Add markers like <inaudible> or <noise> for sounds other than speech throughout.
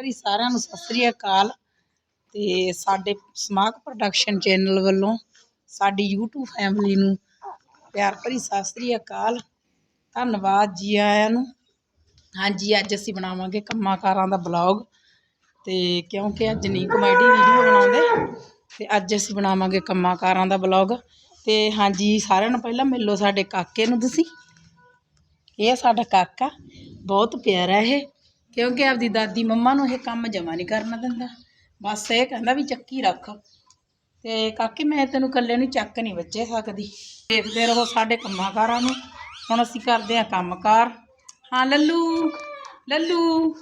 ਭਰੀ ਸਾਰਿਆਂ ਨੂੰ ਸਤਿ ਸ੍ਰੀ ਅਕਾਲ ਤੇ ਸਾਡੇ ਸਮਾਗ ਪ੍ਰੋਡਕਸ਼ਨ ਚੈਨਲ ਵੱਲੋਂ ਸਾਡੀ YouTube ਫੈਮਿਲੀ ਨੂੰ ਪਿਆਰ ਭਰੀ ਸਤਿ ਸ੍ਰੀ ਅਕਾਲ, ਧੰਨਵਾਦ ਜੀ ਆਇਆਂ ਨੂੰ। ਹਾਂਜੀ, ਅੱਜ ਅਸੀਂ ਬਣਾਵਾਂਗੇ ਕੰਮਾਂ ਕਾਰਾਂ ਦਾ ਬਲੌਗ ਤੇ ਕਿਉਂਕਿ ਅੱਜ ਨਹੀਂ ਕਮੇਡੀ ਵੀਡੀਓ ਬਣਾਉਂਦੇ ਤੇ ਅੱਜ ਅਸੀਂ ਬਣਾਵਾਂਗੇ ਕੰਮਾਂ ਕਾਰਾਂ ਦਾ ਬਲੌਗ ਤੇ ਹਾਂਜੀ, ਸਾਰਿਆਂ ਨੂੰ ਪਹਿਲਾਂ ਮਿਲੋ ਸਾਡੇ ਕਾਕੇ ਨੂੰ ਤੁਸੀਂ। ਇਹ ਸਾਡਾ ਕਾਕਾ, ਬਹੁਤ ਪਿਆਰਾ ਇਹ। ਕਿਉਂਕਿ ਆਪਦੀ ਦਾਦੀ ਮੰਮਾ ਨੂੰ ਇਹ ਕੰਮ ਜਮਾ ਨਹੀਂ ਕਰਨ ਦਿੰਦਾ। ਬਸ ਇਹ ਕਹਿੰਦਾ ਵੀ ਚੱਕੀ ਰੱਖ। ਤੇ ਕਾਕੇ, ਮੈਂ ਤੈਨੂੰ ਇਕੱਲੇ ਨੂੰ ਚੱਕ ਨਹੀਂ ਵੱਜੇ ਸਕਦੀ। ਦੇਖਦੇ ਰਹੋ ਸਾਡੇ ਕੰਮਾਂ ਕਾਰਾਂ ਨੂੰ। ਹੁਣ ਅਸੀਂ ਕਰਦੇ ਹਾਂ ਕੰਮਕਾਰ। ਹਾਂ, ਲੱਲੂ ਲੱਲੂ।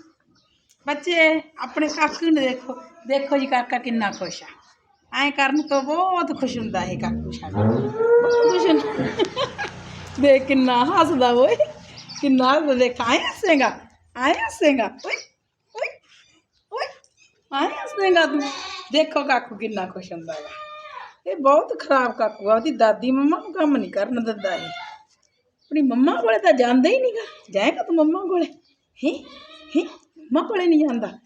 ਬੱਚੇ, ਆਪਣੇ ਕਾਕੂ ਨੂੰ ਦੇਖੋ। ਦੇਖੋ ਜੀ ਕਾਕਾ ਕਿੰਨਾ ਖੁਸ਼ ਆ। ਐਂ ਕਰਨ ਤੋਂ ਬਹੁਤ ਖੁਸ਼ ਹੁੰਦਾ ਇਹ ਕਾਕੂ ਸਾਡਾ। ਬਹੁਤ ਖੁਸ਼ ਹੁੰਦਾ। ਦੇਖ ਕਿੰਨਾ ਹੱਸਦਾ ਓਏ। ਕਿੰਨਾ ਹੱਸਦਾ। ਦੇਖ ਆਏ ਹੱਸੇਗਾ। ਆਏ ਹੱਸੇਗਾ ਓਏ ਓਏ ਓਏ ਆਏ ਹੱਸੇਗਾ ਤੂੰ? ਦੇਖੋ ਕਾਕੂ ਕਿੰਨਾ ਖੁਸ਼ ਹੁੰਦਾ ਹੈ ਇਹ ਬਹੁਤ ਖਰਾਬ ਕਾਕੂ ਆ, ਉਹਦੀ ਦਾਦੀ ਮੰਮਾ ਨੂੰ ਕੰਮ ਨਹੀਂ ਕਰਨ ਦਿੰਦਾ ਇਹ। ਆਪਣੀ ਮੰਮਾ ਕੋਲੇ ਤਾਂ ਜਾਂਦਾ ਹੀ ਨਹੀਂਗਾ। ਜਾਏਗਾ ਤੂੰ ਮੰਮਾ ਕੋਲੇ? ਹੈ? ਹੈ? ਮੰਮਾ ਕੋਲੇ ਨਹੀਂ ਜਾਂਦਾ।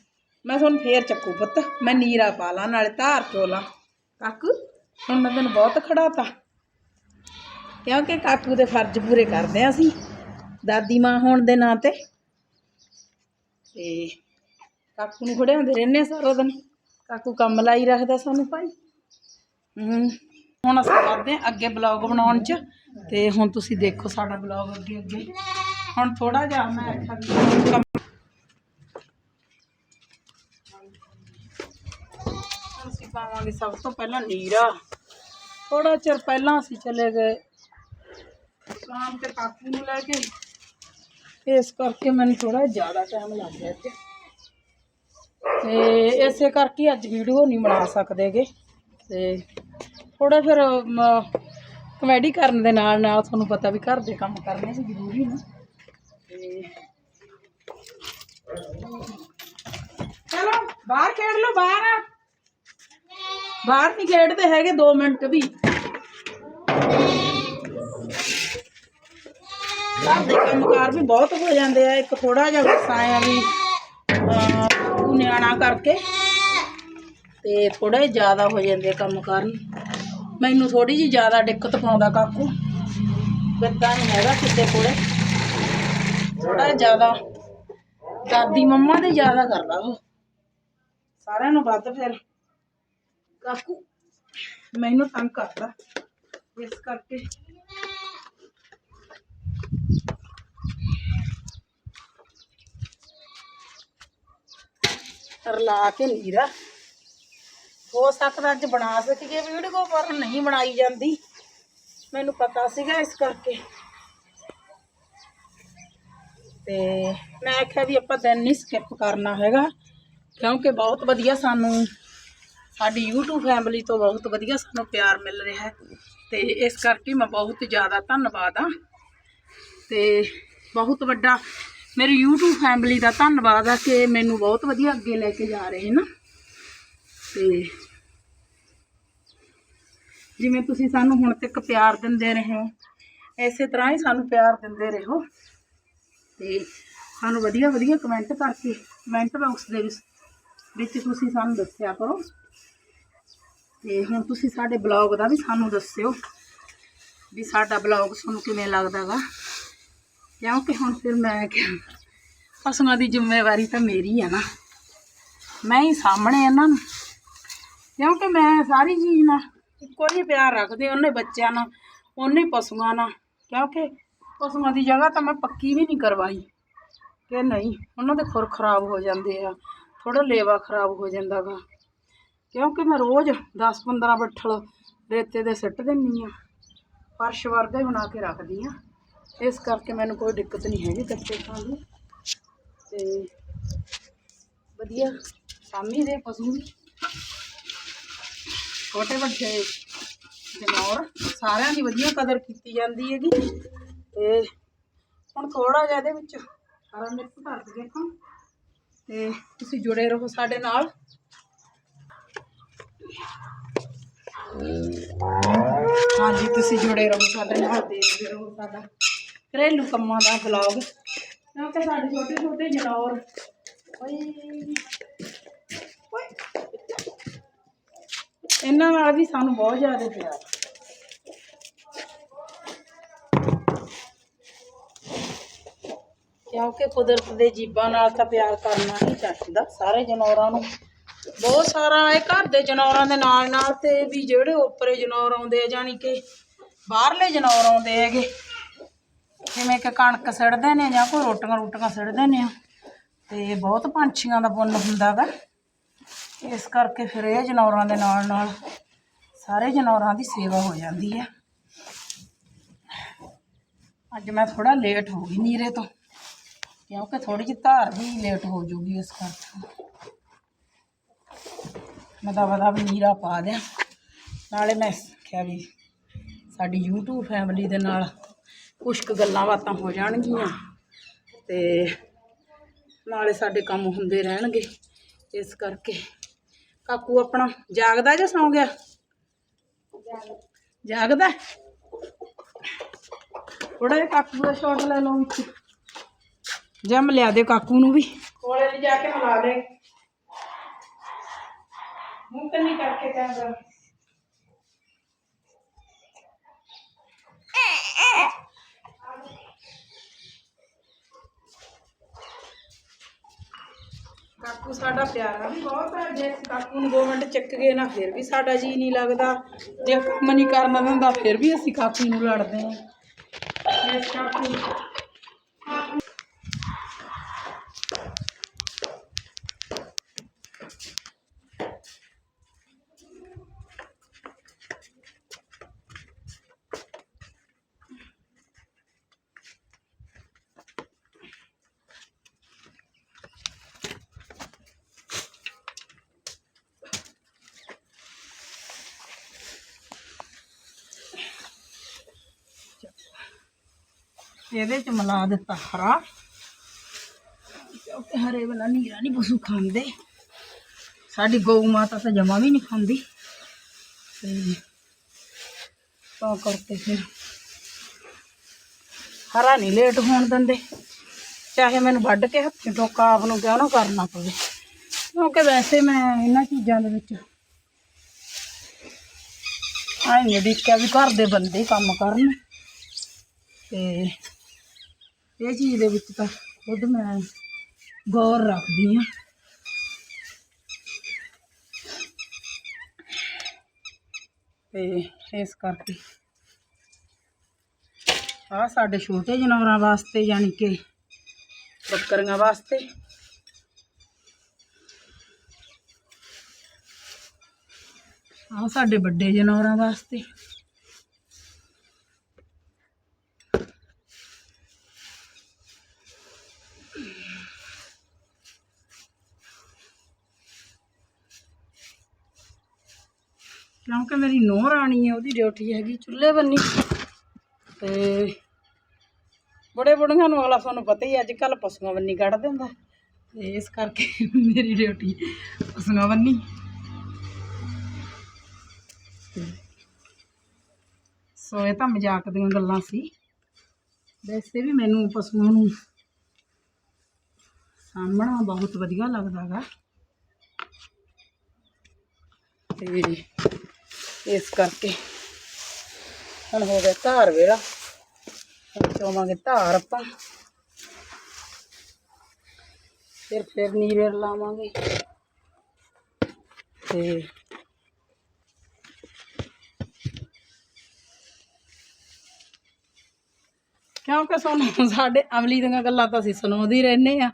ਮੈਂ ਤੁਹਾਨੂੰ ਫੇਰ ਚੱਕੂ ਪੁੱਤ, ਮੈਂ ਨੀਰਾ ਪਾ ਲਾਂ, ਨਾਲੇ ਧਾਰ ਚੋਲਾਂ। ਕਾਕੂ, ਹੁਣ ਮੈਂ ਤੈਨੂੰ ਬਹੁਤ ਖੜਾਤਾ। ਕਿਉਂਕਿ ਕਾਕੂ ਦੇ ਫਰਜ਼ ਪੂਰੇ ਕਰਦੇ ਆ ਅਸੀਂ। ਦਾਦੀ ਮਾਂ ਹੋਣ ਦੇ ਨਾਂ ਤੇ। ਤੇ ਕਾਕੂ ਨੂੰ ਖੜਿਆਉਂਦੇ ਰਹਿੰਦੇ ਸਾਰਾ ਦਿਨ। ਕਾਕੂ ਕੰਮ ਲਾਈ ਰੱਖਦਾ ਸਾਨੂੰ ਭਾਈ। ਹੂੰ, ਹੁਣ ਅਸੀਂ ਕਰਦੇ ਹਾਂ ਅੱਗੇ ਬਲੌਗ ਬਣਾਉਣ ਚ, ਤੇ ਹੁਣ ਤੁਸੀਂ ਦੇਖੋ ਸਾਡਾ ਬਲੌਗ ਅੱਗੇ ਅੱਗੇ। ਹੁਣ ਥੋੜਾ ਜਿਹਾ ਮੈਂ ਆਖਿਆ ਅਸੀਂ ਪਾਵਾਂਗੇ ਸਭ ਤੋਂ ਪਹਿਲਾਂ ਨੀਰਾ। ਥੋੜਾ ਚਿਰ ਪਹਿਲਾਂ ਅਸੀਂ ਚਲੇ ਗਏ। ਸ਼ਾਮ ਤੇ ਕਾਕੂ ਨੂੰ ਲੈ ਕੇ ਇਸ ਕਰਕੇ ਮੈਨੂੰ ਥੋੜਾ ਜ਼ਿਆਦਾ ਟਾਈਮ ਲੱਗ ਗਿਆ ਅੱਜ ਤੇ ਇਸੇ ਕਰਕੇ ਅੱਜ ਵੀਡੀਓ ਨਹੀਂ ਬਣਾ ਸਕਦੇਗੇ। ਤੇ ਥੋੜਾ ਫਿਰ ਕਮੇਡੀ ਕਰਨ ਦੇ ਨਾਲ ਨਾਲ ਤੁਹਾਨੂੰ ਪਤਾ ਵੀ ਘਰ ਦੇ ਕੰਮ ਕਰਨੇ ਵੀ ਜ਼ਰੂਰੀ ਨੇ। ਤੇ ਚਲੋ, ਬਾਹਰ ਖੇਡ ਲਓ, ਬਾਹਰ। ਬਾਹਰ ਨਹੀਂ ਖੇਡਦੇ ਹੈਗੇ 2 ਮਿੰਟ ਵੀ। ਘਰ ਦੇ ਕੰਮਕਾਰ ਵੀ ਬਹੁਤ ਹੋ ਜਾਂਦੇ ਆ, ਇੱਕ ਥੋੜਾ ਜਿਹਾ ਗੁੱਸਾ ਆਇਆ ਵੀ ਉਹ ਨਿਆਣਾ ਕਰਕੇ ਤੇ ਥੋੜੇ ਜ਼ਿਆਦਾ ਹੋ ਜਾਂਦੇ ਕੰਮ ਕਰਨ। ਮੈਨੂੰ ਥੋੜੀ ਜਿਹੀ ਜ਼ਿਆਦਾ ਦਿੱਕਤ ਪਾਉਂਦਾ ਕਾਕੂ ਗੱਦਾ ਨਹੀਂ ਹੈਗਾ ਕਿਤੇ ਕੋਲੇ। ਥੋੜਾ ਜ਼ਿਆਦਾ, ਦਾਦੀ ਮੰਮਾ ਦੇ ਜ਼ਿਆਦਾ ਕਰਦਾ ਉਹ। ਸਾਰਿਆਂ ਨੂੰ ਵੱਧ ਫਿਰ। ਕਾਕੂ, ਮੈਨੂੰ ਤੰਗ ਕਰਦਾ। ਇਸ ਕਰਕੇ ਰਲਾ ਕੇ ਨੀਰਾ ਹੋ ਸਕਦਾ ਅੱਜ ਬਣਾ ਸਕੀਏ ਵੀਡੀਓ ਪਰ ਨਹੀਂ ਬਣਾਈ ਜਾਂਦੀ। ਮੈਨੂੰ ਪਤਾ ਸੀਗਾ ਇਸ ਕਰਕੇ। ਤੇ ਮੈਂ ਆਖਿਆ ਵੀ ਆਪਾਂ ਦਿਨ ਨਹੀਂ ਸਕਿਪ ਕਰਨਾ ਹੈਗਾ, ਕਿਉਂਕਿ ਬਹੁਤ ਵਧੀਆ ਸਾਨੂੰ ਸਾਡੀ YouTube ਫੈਮਿਲੀ ਤੋਂ ਬਹੁਤ ਵਧੀਆ ਸਾਨੂੰ ਪਿਆਰ ਮਿਲ ਰਿਹਾ ਹੈ। ਤੇ ਇਸ ਕਰਕੇ ਮੈਂ ਬਹੁਤ ਜ਼ਿਆਦਾ ਧੰਨਵਾਦ ਆ ਤੇ ਬਹੁਤ ਵੱਡਾ ਮੇਰੀ YouTube ਫੈਮਿਲੀ ਦਾ ਧੰਨਵਾਦ ਆ ਕਿ ਮੈਨੂੰ ਬਹੁਤ ਵਧੀਆ ਅੱਗੇ ਲੈ ਕੇ ਜਾ ਰਹੇ ਨਾ ਤੇ ਜਿਵੇਂ ਤੁਸੀਂ ਸਾਨੂੰ ਹੁਣ ਤੱਕ ਪਿਆਰ ਦਿੰਦੇ ਰਹੇ ਹੋ, ਐਸੇ ਤਰ੍ਹਾਂ ਹੀ ਸਾਨੂੰ ਪਿਆਰ ਦਿੰਦੇ ਰਹੋ। ਤੇ ਸਾਨੂੰ ਵਧੀਆ ਵਧੀਆ ਕਮੈਂਟ ਕਰਕੇ ਕਮੈਂਟ ਬਾਕਸ ਦੇ ਵਿੱਚ ਵਿੱਚ ਤੁਸੀਂ ਸਾਨੂੰ ਦੱਸਿਆ ਕਰੋ। ਤੇ ਹੁਣ ਤੁਸੀਂ ਸਾਡੇ ਬਲੌਗ ਦਾ ਵੀ ਸਾਨੂੰ ਦੱਸਿਓ ਵੀ ਸਾਡਾ ਬਲੌਗ ਤੁਹਾਨੂੰ ਕਿਵੇਂ ਲੱਗਦਾ ਗਾ। ਕਿਉਂਕਿ ਹੁਣ ਫਿਰ ਮੈਂ ਕਿਹਾ ਪਸ਼ੂਆਂ ਦੀ ਜ਼ਿੰਮੇਵਾਰੀ ਤਾਂ ਮੇਰੀ ਆ ਨਾ। ਮੈਂ ਹੀ ਸਾਹਮਣੇ ਇਹਨਾਂ ਨੂੰ। ਕਿਉਂਕਿ ਮੈਂ ਸਾਰੀ ਚੀਜ਼ ਨਾਲ ਇੱਕੋ ਹੀ ਪਿਆਰ ਰੱਖਦੀ, ਉਹਨੇ ਬੱਚਿਆਂ ਨਾਲ, ਉਹਨੇ ਪਸ਼ੂਆਂ ਨਾਲ। ਕਿਉਂਕਿ ਪਸ਼ੂਆਂ ਦੀ ਜਗ੍ਹਾ ਤਾਂ ਮੈਂ ਪੱਕੀ ਵੀ ਨਹੀਂ ਕਰਵਾਈ। ਕਿ ਨਹੀਂ, ਉਹਨਾਂ ਦੇ ਖੁਰ ਖਰਾਬ ਹੋ ਜਾਂਦੇ ਆ ਥੋੜਾ ਲੇਵਾ ਖਰਾਬ ਹੋ ਜਾਂਦਾ ਗਾ। ਕਿਉਂਕਿ ਮੈਂ ਰੋਜ਼ 10-15 ਬੱਠਲ ਰੇਤੇ ਦੇ ਸਿੱਟ ਦਿੰਨੀ ਆ, ਫਰਸ਼ ਵਰਗਾ ਹੀ ਬਣਾ ਕੇ ਰੱਖਦੀ ਆ। ਇਸ ਕਰਕੇ ਮੈਨੂੰ ਕੋਈ ਦਿੱਕਤ ਨਹੀਂ ਹੈਗੀ ਕੱਚੇ ਖਾਣ ਦੀ। ਤੇ ਵਧੀਆ, ਸਾਮੀ ਦੇ ਪਸ਼ੂ ਛੋਟੇ ਵੱਡੇ ਜਨੌਰ, ਸਾਰਿਆਂ ਦੀ ਵਧੀਆ ਕਦਰ ਕੀਤੀ ਜਾਂਦੀ ਹੈਗੀ। ਤੇ ਹੁਣ ਥੋੜਾ ਜਿਹਾ ਇਹਦੇ ਵਿੱਚ ਹਰਾ ਮਿਰਚ ਭਰ ਦੇ ਦੇਖੋ। ਤੇ ਤੁਸੀਂ ਜੁੜੇ ਰਹੋ ਸਾਡੇ ਨਾਲ। ਹਾਂਜੀ, ਤੁਸੀਂ ਜੁੜੇ ਰਹੋ ਸਾਡੇ ਨਾਲ। ਦੇਖਦੇ ਰਹੋ ਸਾਡਾ ਘਰੇਲੂ ਕੰਮਾਂ ਦਾ ਵਲੌਗ ਨਾ ਕਿ ਸਾਡੇ ਛੋਟੇ ਛੋਟੇ ਜਨੌਰ। ਓਏ। ਇਹਨਾਂ ਨਾਲ ਵੀ ਸਾਨੂੰ ਬਹੁਤ ਜ਼ਿਆਦਾ ਪਿਆਰ। ਕਿਉਂਕਿ ਕੁਦਰਤ ਦੇ ਜੀਵਾਂ ਨਾਲ ਤਾਂ ਪਿਆਰ ਕਰਨਾ ਹੀ ਚਾਹੀਦਾ ਸਾਰੇ ਜਨੌਰਾਂ ਨੂੰ। ਬਹੁਤ ਸਾਰਾ ਇਹ ਘਰ ਦੇ ਜਨੌਰਾਂ ਦੇ ਨਾਲ ਨਾਲ ਤੇ ਵੀ ਜਿਹੜੇ ਉੱਪਰੇ ਜਨੌਰ ਆਉਂਦੇ ਆ ਜਾਨੀ ਕਿ ਬਾਹਰਲੇ ਜਨੌਰ ਆਉਂਦੇ ਹੈਗੇ। ਜਿਵੇਂ ਕਿ ਕਣਕ ਸਿੱੜਦੇ ਨੇ ਜਾਂ ਕੋਈ ਰੋਟੀਆਂ ਰੋਟੀਆਂ ਸਿੱੜਦੇ ਨੇ ਤੇ ਬਹੁਤ ਪੰਛੀਆਂ ਦਾ ਪੁੰਨ ਹੁੰਦਾ ਗਾ ਇਸ ਕਰਕੇ ਫਿਰ ਇਹ ਜਾਨਵਰਾਂ ਦੇ ਨਾਲ ਨਾਲ ਸਾਰੇ ਜਾਨਵਰਾਂ ਦੀ ਸੇਵਾ ਹੋ ਜਾਂਦੀ ਹੈ ਅੱਜ ਮੈਂ ਥੋੜਾ ਲੇਟ ਹੋ ਗਈ ਨੀਰੇ ਤੋਂ, ਕਿਉਂਕਿ ਥੋੜੀ ਜਿਹੀ ਧਾਰ ਵੀ ਲੇਟ ਹੋ ਜੂਗੀ ਇਸ ਕਰਕੇ। ਮੈਂ ਤਾਂ ਵਦਾ ਵੀ ਨੀਰਾ ਪਾ ਦਿਆਂ ਨਾਲੇ ਮੈਂ ਕਿਹਾ ਵੀ ਸਾਡੀ YouTube ਫੈਮਿਲੀ ਦੇ ਨਾਲ ਕੁਛ ਕੁ ਗੱਲਾਂ ਬਾਤਾਂ ਹੋ ਜਾਣਗੀਆਂ ਤੇ ਨਾਲੇ ਸਾਡੇ ਕੰਮ ਹੁੰਦੇ ਰਹਿਣਗੇ, ਇਸ ਕਰਕੇ। ਕਾਕੂ ਆਪਣਾ ਜਾਗਦਾ ਜਾਂ ਸੌਂ ਗਿਆ? ਜਾਗਦਾ। ਥੋੜਾ ਜਿਹਾ ਕਾਕੂ ਦਾ ਸ਼ਾਟ ਲੈ ਲਓ ਵਿੱਚ। ਜਮ ਲਿਆ ਦੇ ਕਾਕੂ ਨੂੰ ਵੀ। ਕੋਲੇ ਲਈ ਜਾ ਕੇ ਮਿਲਾ ਦੇ। ਮੂੰਹ ਕੰਨੀ ਕਰਕੇ ਕਹਿੰਦਾ ਕਾਕੂ ਸਾਡਾ ਪਿਆਰਾ ਵੀ ਬਹੁਤ ਹੈ ਜੇ ਅਸੀਂ ਕਾਕੂ ਨੂੰ ਦੋ ਮਿੰਟ ਚੱਕ ਗਏ ਨਾ, ਫਿਰ ਵੀ ਸਾਡਾ ਜੀ ਨਹੀਂ ਲੱਗਦਾ। ਜੇ ਮਨੀ ਨਹੀਂ ਕਰਨਾ ਦਿੰਦਾ ਫਿਰ ਵੀ ਅਸੀਂ ਕਾਕੂ ਨੂੰ ਲੜਦੇ ਹਾਂ। ਇਸ ਕਾਕੂ ਇਹਦੇ ਚ ਮਿਲਾ ਦਿੱਤਾ ਹਰਾ। ਕਿਉਂਕਿ ਹਰੇ ਵਾਲਾ ਨੀਰਾ ਨਹੀਂ ਪਸ਼ੂ ਖਾਂਦੇ। ਸਾਡੀ ਗਊ ਮਾਤਾ ਤਾਂ ਜਮਾ ਵੀ ਨਹੀਂ ਖਾਂਦੀ। ਤੇ ਤਾਂ ਕਰਕੇ ਫਿਰ ਹਰਾ ਨਹੀਂ ਲੇਟ ਹੋਣ ਦਿੰਦੇ। ਚਾਹੇ ਮੈਨੂੰ ਵੱਢ ਕੇ ਹੱਥ ਟੋਕਾ ਆਪ ਨੂੰ ਕਿਉਂ ਨਾ ਕਰਨਾ ਪਵੇ। ਕਿਉਂਕਿ ਵੈਸੇ ਮੈਂ ਇਹਨਾਂ ਚੀਜ਼ਾਂ ਦੇ ਵਿੱਚ ਆਈ ਨਹੀਂ ਦੇਖਿਆ ਵੀ ਘਰ ਦੇ ਬੰਦੇ ਕੰਮ ਕਰਨ। ਤੇ ਇਹ ਚੀਜ਼ ਦੇ ਵਿੱਚ ਤਾਂ ਖੁਦ ਮੈਂ ਗੌਰ ਰੱਖਦੀ ਹਾਂ। ਤੇ ਇਸ ਕਰਕੇ ਆ ਸਾਡੇ ਛੋਟੇ ਜਾਨਵਰਾਂ ਵਾਸਤੇ ਯਾਨੀ ਕਿ ਬੱਕਰੀਆਂ ਵਾਸਤੇ। ਆ ਸਾਡੇ ਵੱਡੇ ਜਾਨਵਰਾਂ ਵਾਸਤੇ ਕਿਉਂਕਿ ਮੇਰੀ ਨੋਹ ਰਾਣੀ ਹੈ, ਉਹਦੀ ਡਿਊਟੀ ਹੈਗੀ ਚੁੱਲ੍ਹੇ ਬੰਨੀ। ਤੇ ਬੜੇ ਬੁੜੀਆਂ ਨੂੰ ਅਗਲਾ ਤੁਹਾਨੂੰ ਪਤਾ ਹੀ ਅੱਜ ਕੱਲ ਪਸ਼ੂਆਂ ਬੰਨੀ ਕੱਢ ਦਿੰਦਾ। ਤੇ ਇਸ ਕਰਕੇ ਮੇਰੀ ਡਿਊਟੀ ਪਸ਼ੂਆਂ ਬੰਨੀ। ਸੋ ਇਹ ਤਾਂ ਮਜ਼ਾਕ ਦੀਆਂ ਗੱਲਾਂ ਸੀ। ਵੈਸੇ ਵੀ ਮੈਨੂੰ ਪਸ਼ੂਆਂ ਨੂੰ ਸਾਂਭਣਾ ਬਹੁਤ ਵਧੀਆ ਲੱਗਦਾ ਗਾ ਤੇ ਇਸ ਕਰਕੇ। ਹੁਣ ਹੋ ਗਿਆ ਧਾਰ ਵੇਲਾ। ਹੁਣ ਚੋਵਾਂਗੇ ਧਾਰ ਆਪਾਂ। ਫਿਰ ਫਿਰ ਨੀਰੇ ਲਾਵਾਂਗੇ। ਤੇ ਕਿਉਂਕਿ ਸਾਨੂੰ ਸਾਡੇ ਅਮਲੀ ਦੀਆਂ ਗੱਲਾਂ ਤਾਂ ਅਸੀਂ ਸੁਣਾਉਂਦੇ ਰਹਿੰਦੇ ਆ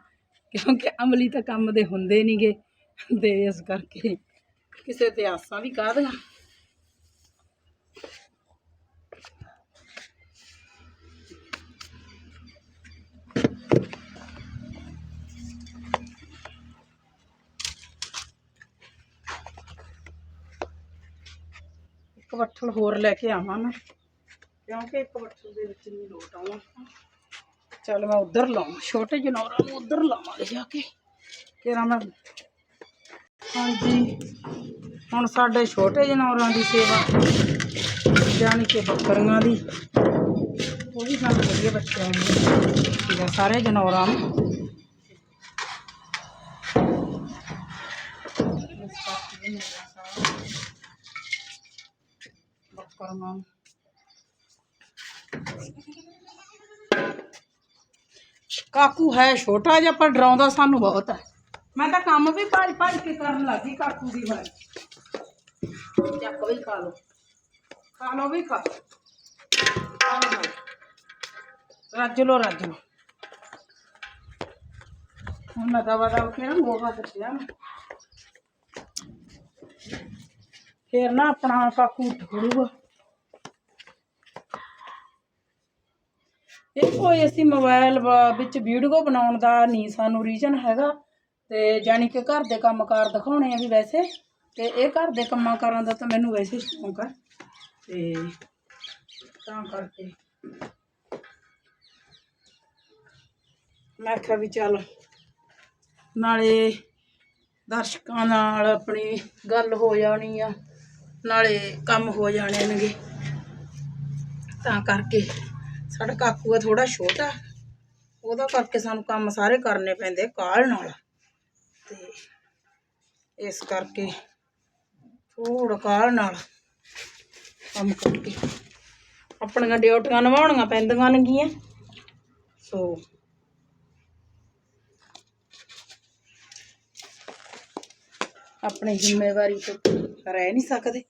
ਕਿਉਂਕਿ ਅਮਲੀ ਤਾਂ ਕੰਮ ਦੇ ਹੁੰਦੇ ਨਹੀਂਗੇ ਤੇ ਇਸ ਕਰਕੇ ਕਿਸੇ ਤੇ ਆਸਾਂ ਵੀ ਕਾਹਦੀਆਂ। ਬੱਠਲ ਹੋਰ ਲੈ ਕੇ ਆਵਾਂ ਮੈਂ। ਕਿਉਂਕਿ ਇੱਕ ਬੱਠਲ ਦੇ ਵਿੱਚ ਨਹੀਂ ਲੋਟ ਆਉਣਾ ਚੱਲ ਮੈਂ ਉਧਰ ਲਾਵਾਂ ਛੋਟੇ ਜਨੌਰਾਂ ਨੂੰ ਉਧਰ ਲਾਵਾਂਗੇ ਜਾ ਕੇ। ਤੇਰਾ ਮੈਂ ਹਾਂਜੀ। ਹੁਣ ਸਾਡੇ ਛੋਟੇ ਜਨੌਰਾਂ ਦੀ ਸੇਵਾ ਜਾਣੀ ਕਿ ਬੱਕਰੀਆਂ ਦੀ। ਉਹ ਵੀ ਸਾਨੂੰ ਵਧੀਆ ਬੱਚਿਆਂ ਨੂੰ। ਠੀਕ ਹੈ ਸਾਰੇ ਜਨੌਰਾਂ ਨੂੰ। ਇਸ ਪਾਸੇ ਵੀ ਮੇਰਾ ਸਾਰਾ ਕਰਨਾ। ਕਾਕੂ ਹੈ ਛੋਟਾ ਜਿਹਾ, ਪਰ ਡਰਾਉਂਦਾ ਸਾਨੂੰ ਬਹੁਤ ਹੈ। ਮੈਂ ਤਾਂ ਕੰਮ ਵੀ ਭੱਜ ਭੱਜ ਕੇ ਕਰਨ ਲੱਗੀ ਕਾਕੂ ਦੀ ਵਾਰ। ਚੱਕ ਵੀ ਖਾ ਲਓ। ਖਾ ਲਓ ਵੀ ਖਾ। ਰੱਜ ਲੋ ਰੱਜ ਲੋ ਹੁਣ ਮੈਂ ਦਵਾ ਦਵਾ ਕੇ ਨਾ ਗੋਹਾ ਦੱਸਿਆ ਫੇਰ ਨਾ ਆਪਣਾ ਕਾਕੂ ਠੋੜੂਗਾ ਇਹ ਕੋਈ ਅਸੀਂ ਮੋਬਾਈਲ ਵਿੱਚ ਵੀਡੀਓ ਬਣਾਉਣ ਦਾ ਨਹੀਂ ਸਾਨੂੰ ਰੀਜਨ ਹੈਗਾ। ਤੇ ਜਾਣੀ ਕਿ ਘਰ ਦੇ ਕੰਮਕਾਰ ਦਿਖਾਉਣੇ ਆ ਵੀ ਵੈਸੇ। ਤੇ ਇਹ ਘਰ ਦੇ ਕੰਮਾਂ ਕਾਰਾਂ ਦਾ ਤਾਂ ਮੈਨੂੰ ਵੈਸੇ ਸ਼ੌਂਕ ਹੈ ਤੇ ਤਾਂ ਕਰਕੇ ਮੈਂ ਕਿਹਾ ਵੀ ਚੱਲ ਨਾਲੇ ਦਰਸ਼ਕਾਂ ਨਾਲ ਆਪਣੀ ਗੱਲ ਹੋ ਜਾਣੀ ਆ। ਨਾਲੇ ਕੰਮ ਹੋ ਜਾਣੇ ਨੇਗੇ। ਤਾਂ ਕਰਕੇ ਸਾਡਾ ਕਾਕੂ ਆ ਥੋੜਾ ਛੋਟਾ। ਉਹਦਾ ਕਰਕੇ ਸਾਨੂੰ ਕੰਮ ਸਾਰੇ ਕਰਨੇ ਪੈਂਦੇ ਕਾਲ ਨਾਲ। ਤੇ ਇਸ ਕਰਕੇ ਥੋੜਾ ਕਾਲ ਨਾਲ ਕੰਮ ਕਰਕੇ ਆਪਣੀਆਂ ਡਿਊਟੀਆਂ ਨਿਭਾਉਣੀਆਂ ਪੈਂਦੀਆਂ ਨੇਗੀਆਂ ਸੋ ਆਪਣੀ ਜ਼ਿੰਮੇਵਾਰੀ ਤੋਂ ਰਹਿ ਨਹੀਂ ਸਕਦੇ।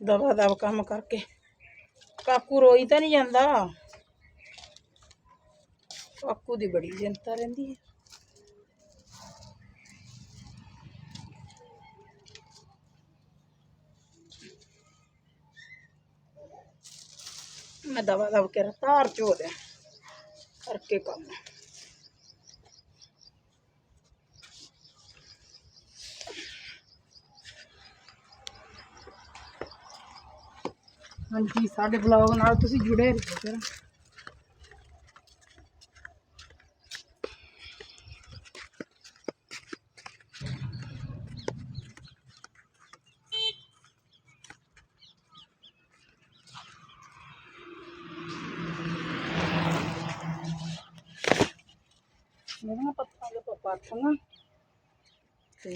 ਦਵਾ ਦਵ ਕੰਮ ਕਰਕੇ। ਕਾਕੂ ਰੋਈ ਤਾਂ ਨਹੀਂ ਜਾਂਦਾ। ਕਾਕੂ ਦੀ ਬੜੀ ਚਿੰਤਾ ਰਹਿੰਦੀ ਹੈ। ਮੈਂ ਦਵਾ ਦਵ ਕੇ ਰਫਤਾਰ ਚੋ ਦਿਆਂ ਕਰਕੇ ਕੰਮ। ਹਾਂਜੀ, ਸਾਡੇ ਬਲੌਗ ਨਾਲ ਤੁਸੀਂ ਜੁੜੇ ਰਹੋ ਫਿਰ। ਇਹਨਾਂ ਪੱਤਾਂ ਦੇ ਤੋਂ ਪਾਠਣਾ ਤੇ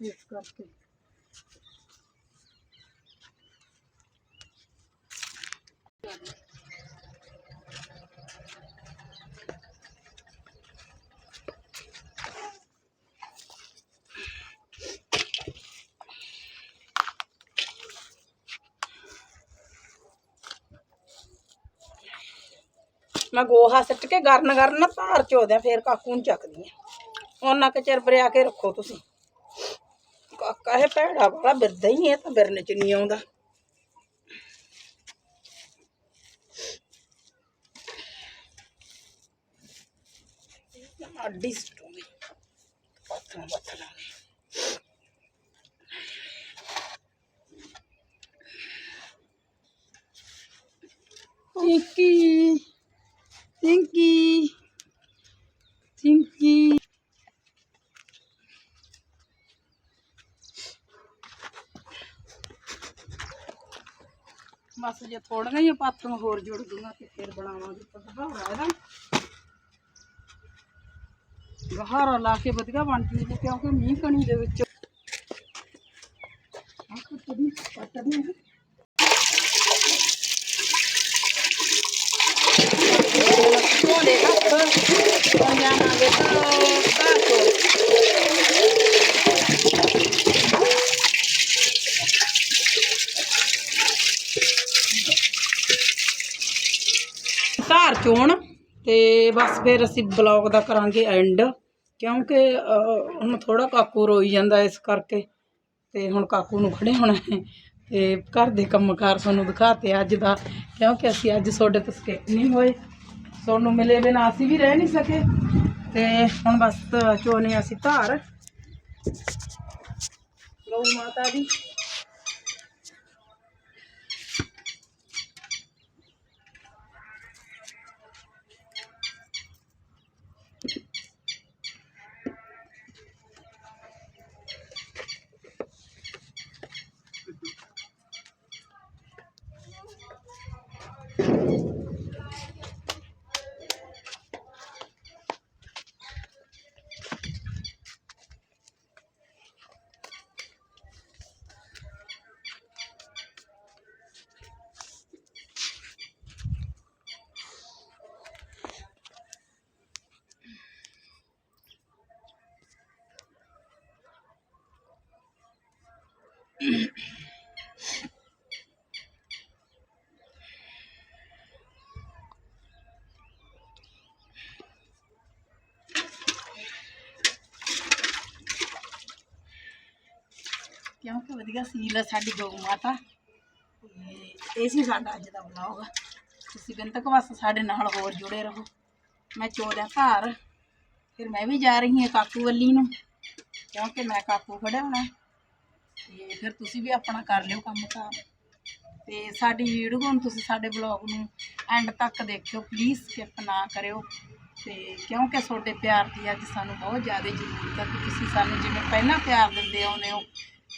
ਇਸ ਕਰਕੇ ਮੈਂ ਗੋਹਾ ਸਿੱਟ ਕੇ ਗਰਨ ਗਰਨ ਧਾਰ ਚੋਦਿਆਂ ਫੇਰ ਕਾਕੂ ਨੂੰ ਚੱਕਦੀ ਆ। ਉਹਨਾਂ ਕੇ ਚਿਰ ਬਰਿਆ ਕੇ ਰੱਖੋ ਤੁਸੀਂ। ਕਾਕਾ ਇਹ ਭੈੜਾ ਵਾਲਾ ਬਿਰਦਾ ਹੀ ਹੈ ਤਾਂ ਬਿਰਨ ਚ ਨਹੀਂ ਆਉਂਦਾ। ਅੱਡੀ ਸਟੂਗੀ। ਪੱਥਰਾਂ ਪੱਥਰਾਂ ਟਿੰਕੀ ਟਿੰਕੀ ਟਿੰਕੀ ਬਸ ਜੇ ਥੋੜੀਆਂ ਜਿਹੀਆਂ ਪਾਥੀਆਂ ਹੋਰ ਜੁੜ ਦੂੰਗਾ ਤੇ ਫਿਰ ਬਣਾਵਾਂਗੇ ਪਤਹਾਰਾ ਇਹਦਾ ਗਹਾਰਾ ਲਾ ਕੇ ਵਧੀਆ ਬਣ ਜੂਗੀ ਕਿਉਂਕਿ ਮੀਂਹ ਕਣੀ ਦੇ ਵਿੱਚ ਆਹ ਕੁੱਟਦੀ ਪੱਟਦੀ ਹੈ ਧੋਲੇ ਹੱਥ ਹੁਣ ਜਾਵਾਂਗੇ ਤਾਂ ਘਰ ਤੋਂ ਘਰ ਚੋਣ ਤੇ ਬਸ ਫਿਰ ਅਸੀਂ ਬਲੌਗ ਦਾ ਕਰਾਂਗੇ ਐਂਡ, ਕਿਉਂਕਿ ਹੁਣ ਥੋੜਾ ਕਾਕੂ ਰੋਈ ਜਾਂਦਾ ਇਸ ਕਰਕੇ, ਤੇ ਹੁਣ ਕਾਕੂ ਨੂੰ ਖੜੇ ਹੋਣਾ ਹੈ, ਤੇ ਘਰ ਦੇ ਕੰਮਕਾਰ ਤੁਹਾਨੂੰ ਦਿਖਾਤੇ ਅੱਜ ਦਾ, ਕਿਉਂਕਿ ਅਸੀਂ ਅੱਜ ਤੁਹਾਡੇ ਤੋਂ ਸਕਿਪ ਨਹੀਂ ਹੋਏ। ਤੁਹਾਨੂੰ ਮਿਲੇ ਬਿਨਾਂ ਅਸੀਂ ਵੀ ਰਹਿ ਨਹੀਂ ਸਕੇ, ਤੇ ਹੁਣ ਬਸ ਚੋਨੇ ਅਸੀਂ ਧਾਰ। ਗਊ ਮਾਤਾ ਦੀ ਕਿਉਂਕਿ <laughs> ਵਧੀਆ ਸੀਲ ਸਾਡੀ ਗਊ ਮਾਤਾ। ਇਹ ਸੀ ਸਾਡਾ ਅੱਜ ਦਾ ਵਲੌਗ ਤੁਸੀਂ ਬਿੰਦ ਤੱਕ ਬਸ ਸਾਡੇ ਨਾਲ ਹੋਰ ਜੁੜੇ ਰਹੋ। ਮੈਂ ਚੋਲਿਆ ਘਰ। ਫਿਰ ਮੈਂ ਵੀ ਜਾ ਰਹੀ ਹਾਂ ਕਾਕੂ ਵੱਲੀ ਨੂੰ, ਕਿਉਂਕਿ ਮੈਂ ਕਾਕੂ ਖੜਿਆ ਹੋਣਾ ਤੇ ਫਿਰ ਤੁਸੀਂ ਵੀ ਆਪਣਾ ਕਰ ਲਿਓ ਕੰਮ ਕਾਰ ਤੇ ਸਾਡੀ ਵੀਡੀਓ ਨੂੰ ਤੁਸੀਂ ਸਾਡੇ ਬਲੌਗ ਨੂੰ ਐਂਡ ਤੱਕ ਦੇਖਿਓ। ਪਲੀਜ਼ ਸਕਿਪ ਨਾ ਕਰਿਓ। ਤੇ ਕਿਉਂਕਿ ਤੁਹਾਡੇ ਪਿਆਰ ਦੀ ਅੱਜ ਸਾਨੂੰ ਬਹੁਤ ਜ਼ਿਆਦਾ ਜ਼ਰੂਰਤ ਹੈ ਕਿ ਤੁਸੀਂ ਸਾਨੂੰ ਜਿਵੇਂ ਪਹਿਲਾਂ ਪਿਆਰ ਦਿੰਦੇ ਆਉਂਦੇ ਹੋ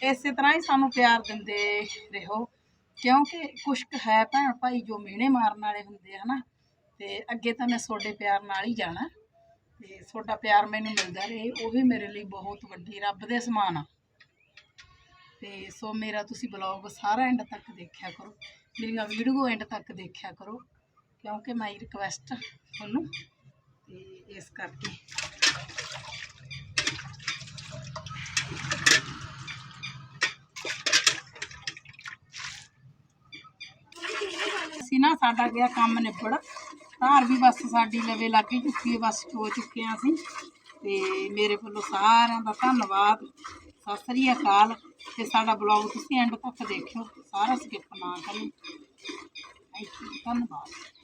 ਇਸੇ ਤਰ੍ਹਾਂ ਹੀ ਸਾਨੂੰ ਪਿਆਰ ਦਿੰਦੇ ਰਹੋ। ਕਿਉਂਕਿ ਕੁਛ ਕੁ ਹੈ ਭੈਣ ਭਾਈ ਜੋ ਮਿਹਣੇ ਮਾਰਨ ਵਾਲੇ ਹੁੰਦੇ ਹਨਾ? ਤੇ ਅੱਗੇ ਤਾਂ ਮੈਂ ਤੁਹਾਡੇ ਪਿਆਰ ਨਾਲ ਹੀ ਜਾਣਾ। ਤੇ ਤੁਹਾਡਾ ਪਿਆਰ ਮੈਨੂੰ ਮਿਲਦਾ ਰਹੇ। ਉਹ ਵੀ ਮੇਰੇ ਲਈ ਬਹੁਤ ਵੱਡੀ ਰੱਬ ਦੇ ਸਮਾਨ ਆ। ਤੇ ਸੋ ਮੇਰਾ ਤੁਸੀਂ ਬਲੌਗ ਸਾਰਾ ਐਂਡ ਤੱਕ ਦੇਖਿਆ ਕਰੋ। ਮੇਰੀਆਂ ਵੀਡੀਓ ਐਂਡ ਤੱਕ ਦੇਖਿਆ ਕਰੋ। ਕਿਉਂਕਿ ਮਾਈ ਰਿਕਵੈਸਟ ਤੁਹਾਨੂੰ। ਤੇ ਇਸ ਕਰਕੇ ਅਸੀਂ ਨਾ, ਸਾਡਾ ਗਿਆ ਕੰਮ ਨਿਬੜ। ਧਾਰ ਵੀ ਬਸ ਸਾਡੀ ਲਵੇ ਲੱਗ ਚੁੱਕੀ ਹੈ, ਬਸ ਹੋ ਚੁੱਕੇ ਹਾਂ ਅਸੀਂ। ਤੇ ਮੇਰੇ ਵੱਲੋਂ ਸਾਰਿਆਂ ਦਾ ਧੰਨਵਾਦ। ਸਤਿ ਸ੍ਰੀ ਅਕਾਲ। ਤੇ ਸਾਡਾ ਬਲੌਗ ਤੁਸੀਂ ਐਂਡ ਤੱਕ ਦੇਖਿਓ। ਸਾਰਾ ਸਕਿਪ ਨਾ ਕਰਿਓ ਥੈਂਕ ਯੂ ਧੰਨਵਾਦ।